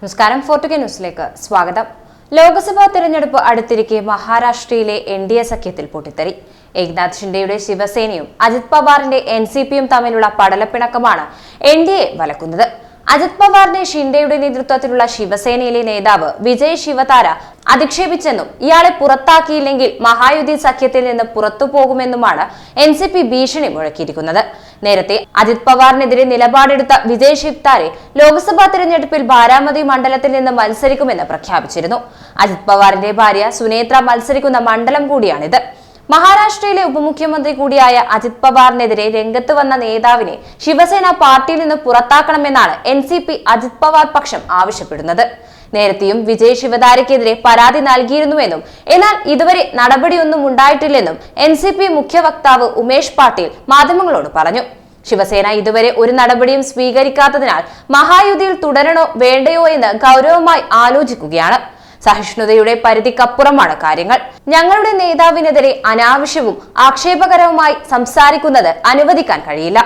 നമസ്കാരം ഫോർട്ടുഗ ന്യൂസിലേക്ക് സ്വാഗതം. ലോക്സഭാ തെരഞ്ഞെടുപ്പ് അടുത്തിരിക്കെ മഹാരാഷ്ട്രയിലെ എൻ ഡി എ സഖ്യത്തിൽ പൊട്ടിത്തെറി. ഏകനാഥ് ഷിൻഡെയുടെ ശിവസേനയും അജിത് പവാറിന്റെ എൻ സി പിയും തമ്മിലുള്ള പടലപ്പിണക്കമാണ് എൻ ഡി എ വലക്കുന്നത്. അജിത് പവാറിനെ ഷിൻഡെയുടെ നേതൃത്വത്തിലുള്ള ശിവസേനയിലെ നേതാവ് വിജയ് ശിവതാര അധിക്ഷേപിച്ചെന്നും ഇയാളെ പുറത്താക്കിയില്ലെങ്കിൽ മഹായുതി സഖ്യത്തിൽ നിന്ന് പുറത്തു പോകുമെന്നുമാണ് എൻ സി പി ഭീഷണി മുഴക്കിയിരിക്കുന്നത്. നേരത്തെ അജിത് പവാറിനെതിരെ നിലപാടെടുത്ത വിജയ് ശിവ്താരെ ലോക്സഭാ തെരഞ്ഞെടുപ്പിൽ ബാരാമതി മണ്ഡലത്തിൽ നിന്ന് മത്സരിക്കുമെന്ന് പ്രഖ്യാപിച്ചിരുന്നു. അജിത് പവാറിന്റെ ഭാര്യ സുനേത്ര മത്സരിക്കുന്ന മണ്ഡലം കൂടിയാണിത്. മഹാരാഷ്ട്രയിലെ ഉപമുഖ്യമന്ത്രി കൂടിയായ അജിത് പവാറിനെതിരെ രംഗത്ത് വന്ന നേതാവിനെ ശിവസേന പാർട്ടിയിൽ നിന്ന് പുറത്താക്കണമെന്നാണ് N C P Ajit Pawar പക്ഷം ആവശ്യപ്പെടുന്നത്. നേരത്തെയും വിജയ് ശിവതാരയ്ക്കെതിരെ പരാതി നൽകിയിരുന്നുവെന്നും എന്നാൽ ഇതുവരെ നടപടിയൊന്നും ഉണ്ടായിട്ടില്ലെന്നും എൻ സി പി മുഖ്യ വക്താവ് ഉമേഷ് പാട്ടീൽ മാധ്യമങ്ങളോട് പറഞ്ഞു. ശിവസേന ഇതുവരെ ഒരു നടപടിയും സ്വീകരിക്കാത്തതിനാൽ മഹായുതിയിൽ തുടരണോ വേണ്ടയോ എന്ന് ഗൗരവമായി ആലോചിക്കുകയാണ്. സഹിഷ്ണുതയുടെ പരിധിക്കപ്പുറമാണ് കാര്യങ്ങൾ. ഞങ്ങളുടെ നേതാവിനെതിരെ അനാവശ്യവും ആക്ഷേപകരവുമായി സംസാരിക്കുന്നത് അനുവദിക്കാൻ കഴിയില്ല.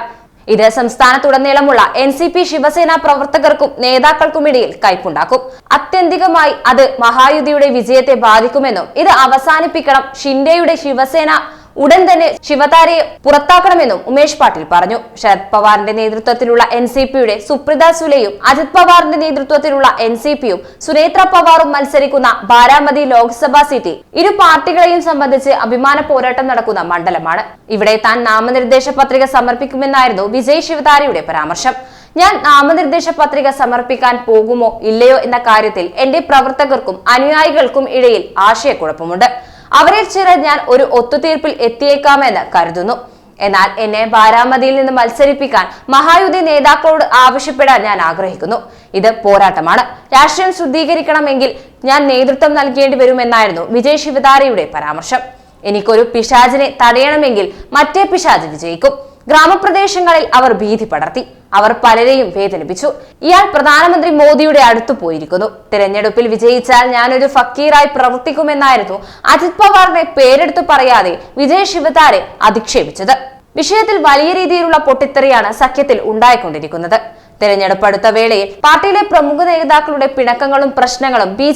ഇത് സംസ്ഥാനത്തുടനീളമുള്ള എൻ സി പി ശിവസേന പ്രവർത്തകർക്കും നേതാക്കൾക്കുമിടയിൽ കയ്പുണ്ടാക്കും. അത്യന്തികമായി അത് മഹായുതിയുടെ വിജയത്തെ ബാധിക്കുമെന്നും ഇത് അവസാനിപ്പിക്കണം ഷിൻഡെയുടെ ശിവസേന ഉടൻ തന്നെ ശിവതാരയെ പുറത്താക്കണമെന്നും ഉമേഷ് പാട്ടീൽ പറഞ്ഞു. ശരത് പവാറിന്റെ നേതൃത്വത്തിലുള്ള എൻ സി പിയുടെ സുപ്രിത സുലെയും അജിത് പവാറിന്റെ നേതൃത്വത്തിലുള്ള എൻ സി പിയും സുനേത്ര പവാറും മത്സരിക്കുന്ന ബാരാമതി ലോക്സഭാ സീറ്റിൽ ഇരു പാർട്ടികളെയും സംബന്ധിച്ച് അഭിമാന പോരാട്ടം നടക്കുന്ന മണ്ഡലമാണ്. ഇവിടെ താൻ നാമനിർദ്ദേശ പത്രിക സമർപ്പിക്കുമെന്നായിരുന്നു വിജയ് ശിവതാരയുടെ പരാമർശം. ഞാൻ നാമനിർദ്ദേശ പത്രിക സമർപ്പിക്കാൻ പോകുമോ ഇല്ലയോ എന്ന കാര്യത്തിൽ എന്റെ പ്രവർത്തകർക്കും അനുയായികൾക്കും ഇടയിൽ ആശയക്കുഴപ്പമുണ്ട്. അവരിൽ ചിലർ ഞാൻ ഒരു ഒത്തുതീർപ്പിൽ എത്തിയേക്കാമെന്ന് കരുതുന്നു. എന്നാൽ എന്നെ ബാരാമതിയിൽ നിന്ന് മത്സരിപ്പിക്കാൻ മഹായുതി നേതാക്കളോട് ആവശ്യപ്പെടാൻ ഞാൻ ആഗ്രഹിക്കുന്നു. ഇത് പോരാട്ടമാണ്. രാഷ്ട്രീയം ശുദ്ധീകരിക്കണമെങ്കിൽ ഞാൻ നേതൃത്വം നൽകേണ്ടി വരുമെന്നായിരുന്നു വിജയ് ശിവതാരയുടെ പരാമർശം. എനിക്കൊരു പിശാചിനെ തടയണമെങ്കിൽ മറ്റേ പിശാജ് വിജയിക്കും. ഗ്രാമപ്രദേശങ്ങളിൽ അവർ ഭീതി പടർത്തി. അവർ പലരെയും വേദനിപ്പിച്ചു. ഇയാൾ പ്രധാനമന്ത്രി മോദിയുടെ അടുത്തു പോയിരിക്കുന്നു. തിരഞ്ഞെടുപ്പിൽ വിജയിച്ചാൽ ഞാനൊരു ഫക്കീറായി പ്രവർത്തിക്കുമെന്നായിരുന്നു അജിത് പവാറിനെ പേരെടുത്തു പറയാതെ വിജയ് ശിവതാരെ അധിക്ഷേപിച്ചത്. വിഷയത്തിൽ വലിയ രീതിയിലുള്ള പൊട്ടിത്തെറിയാണ് സഖ്യത്തിൽ ഉണ്ടായിക്കൊണ്ടിരിക്കുന്നത്. തെരഞ്ഞെടുപ്പ് അടുത്ത വേളയിൽ പാർട്ടിയിലെ പ്രമുഖ നേതാക്കളുടെ പിണക്കങ്ങളും പ്രശ്നങ്ങളും ബി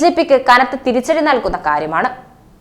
കനത്ത തിരിച്ചടി നൽകുന്ന കാര്യമാണ്.